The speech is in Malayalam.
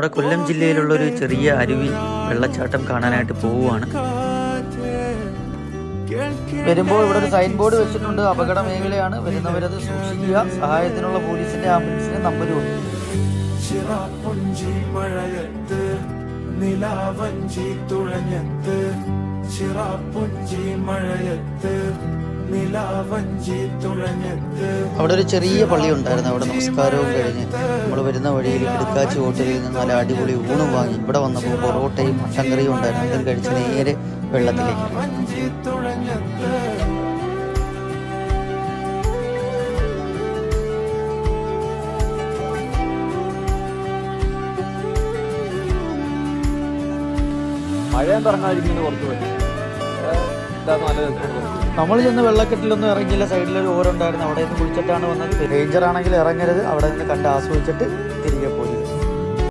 നമ്മുടെ കൊല്ലം ജില്ലയിലുള്ള ഒരു ചെറിയ അരുവി വെള്ളച്ചാട്ടം കാണാനായിട്ട് പോവുകയാണ്. വരുമ്പോൾ ഇവിടെ ഒരു സൈൻ ബോർഡ് വെച്ചിട്ടുണ്ട്. അപകട മേഖലയാണ് വരുന്നവരത് സൂക്ഷിക്കുക. സഹായത്തിനുള്ള പോലീസിന്റെ ആംബുലൻസിന് നമ്പർ ഉണ്ട് ചിറാപ്പുഞ്ചി മഴയത്ത് നിലാവഞ്ചി തുഴഞ്ഞത്ത് ചിറാപ്പുഞ്ചി മഴയത്ത് നിലാവഞ്ചി തുഴഞ്ഞത്ത്. അവിടെ ഒരു ചെറിയ പള്ളി ഉണ്ടായിരുന്നു അവിടെ നമസ്കാരവും കഴിഞ്ഞ്. വരുന്ന വഴിയിൽ ഇടുക്കാച്ചി ഹോട്ടലിൽ നിന്ന് നല്ല അടിപൊളി ഊണും വാങ്ങി. ഇവിടെ വന്നപ്പോൾ പൊറോട്ടയും മട്ടൻ കറിയും ഉണ്ടായിരുന്നു. ഇതും കഴിച്ച് നേരെ വെള്ളത്തിലേക്ക് മഴയും പുറത്തു പോയി. എന്താ നല്ല നമ്മൾ ചെന്ന് വെള്ളക്കെട്ടിലൊന്നും ഇറങ്ങിയില്ല. സൈഡിലൊരു ഓരുണ്ടായിരുന്നു. അവിടെ നിന്ന് കുളിച്ചിട്ടാണ് വന്നത്. ഡേഞ്ചർ ആണെങ്കിൽ ഇറങ്ങരുത്. അവിടെ നിന്ന് കണ്ട് ആസ്വദിച്ചിട്ട് തിരികെ പോകും